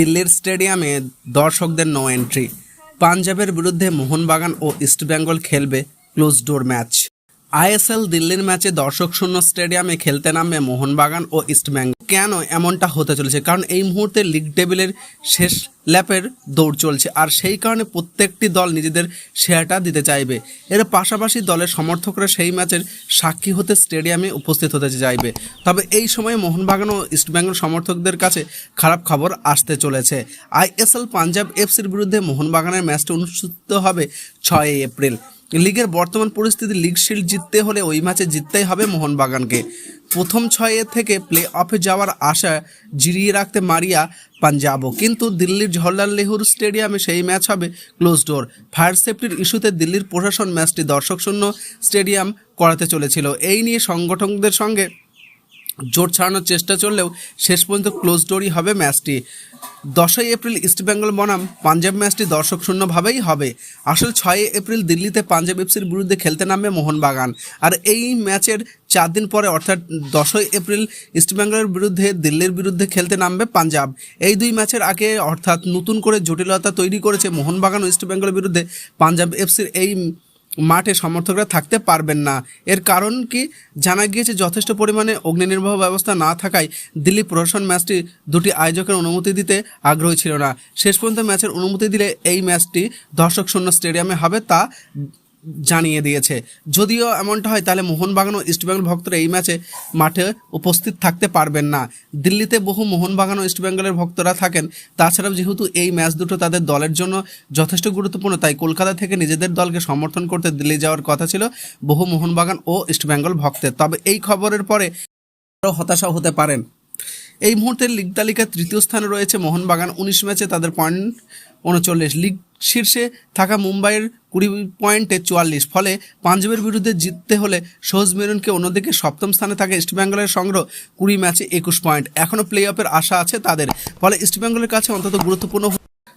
দিল্লির স্টেডিয়ামে দর্শকদের নো এন্ট্রি। পাঞ্জাবের বিরুদ্ধে মোহনবাগান ও ইস্টবেঙ্গল খেলবে ক্লোজ ডোর ম্যাচ। আইএসএল দিল্লির ম্যাচে দর্শক শূন্য স্টেডিয়ামে খেলতে নামবে মোহনবাগান ও ইস্টবেঙ্গল কেন এমনটা হতে চলেছে? কারণ এই মুহূর্তে লিগ টেবিলের শেষ ল্যাপের দৌড় চলছে। আর সেই কারণে প্রত্যেকটি দল নিজেদের শেয়ারটা দিতে চাইবে। এর পাশাপাশি দলের সমর্থকরা সেই ম্যাচের সাক্ষী হতে স্টেডিয়ামে উপস্থিত হতে চাইবে। তবে এই সময় মোহনবাগান ও ইস্টবেঙ্গল সমর্থকদের কাছে খারাপ খবর আসতে চলেছে। আইএসএল পাঞ্জাব এফসির বিরুদ্ধে মোহনবাগানের ম্যাচটি অনুষ্ঠিত হবে ছয় এপ্রিল। লিগের বর্তমান পরিস্থিতি লিগ শিল্ড জিততে হলে ওই ম্যাচে জিততেই হবে মোহনবাগানকে। প্রথম ছয়ে থেকে প্লে অফে যাওয়ার আশা জিরিয়ে রাখতে মারিয়া পাঞ্জাবও। কিন্তু দিল্লির জওহরলাল নেহরু স্টেডিয়ামে সেই ম্যাচ হবে ক্লোজ ডোর ফায়ার সেফটির ইস্যুতে দিল্লির প্রশাসন ম্যাচটি দর্শকশূন্য স্টেডিয়াম করাতে চলেছিল। এই নিয়ে সংগঠকদের সঙ্গে জোর ছাড়ানোর চেষ্টা চললেও শেষ পর্যন্ত ক্লোজ ডোরই হবে ম্যাচটি। দশই এপ্রিল ইস্টবেঙ্গল বনাম পাঞ্জাব ম্যাচটি দর্শক শূন্যভাবেই হবে। আসলে ছয় এপ্রিল দিল্লিতে পাঞ্জাব এফসির বিরুদ্ধে খেলতে নামবে মোহনবাগান। আর এই ম্যাচের চার দিন পরে, অর্থাৎ দশই এপ্রিল ইস্টবেঙ্গলের বিরুদ্ধে দিল্লির বিরুদ্ধে খেলতে নামবে পাঞ্জাব। এই দুই ম্যাচের আগে, অর্থাৎ নতুন করে জটিলতা তৈরি করেছে মোহনবাগান ও ইস্টবেঙ্গলের বিরুদ্ধে পাঞ্জাব এফসির এই মাঠে সমর্থকরা থাকতে পারবেন না। এর কারণ কি? জানা গিয়েছে যথেষ্ট পরিমাণে অগ্নি নির্বাহ ব্যবস্থা না থাকায় দিল্লি প্রশাসন ম্যাচটি দুটি আয়োজকের অনুমতি দিতে আগ্রহী ছিল না। শেষ পর্যন্ত ম্যাচের অনুমতি দিলে এই ম্যাচটি দর্শক শূন্য স্টেডিয়ামে হবে তা জানিয়ে দিয়েছে। যদিও এমনটা হয়, তাহলে মোহনবাগান ও ইস্টবেঙ্গল ভক্তরা এই ম্যাচে মাঠে উপস্থিত থাকতে পারবেন না। দিল্লিতে বহু মোহনবাগান ও ইস্টবেঙ্গলের ভক্তরা থাকেন। তাছাড়াও যেহেতু এই ম্যাচ দুটো তাদের দলের জন্য যথেষ্ট গুরুত্বপূর্ণ, তাই কলকাতা থেকে নিজেদের দলকে সমর্থন করতে দিল্লি যাওয়ার কথা ছিল বহু মোহনবাগান ও ইস্টবেঙ্গল ভক্তের। তবে এই খবরের পরে আরও হতাশা হতে পারেন। এই মুহূর্তে লিগ তালিকার তৃতীয় স্থানে রয়েছে মোহনবাগান। উনিশ ম্যাচে তাদের পয়েন্ট উনচল্লিশ। লিগ শীর্ষে থাকা মুম্বাইয়ের কুড়ি পয়েন্টে চুয়াল্লিশ। ফলে পাঞ্জাবের বিরুদ্ধে জিততে হলে সহজ মেরুনকে অন্যদিকে সপ্তম স্থানে থাকে ইস্টবেঙ্গলের সংগ্রহ কুড়ি ম্যাচে একুশ পয়েন্ট। এখনও প্লে অফের আশা আছে তাদের। ফলে ইস্টবেঙ্গলের কাছে অন্তত গুরুত্বপূর্ণ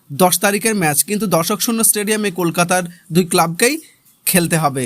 দশ তারিখের ম্যাচ। কিন্তু দর্শক শূন্য স্টেডিয়ামে কলকাতার দুই ক্লাবকেই খেলতে হবে।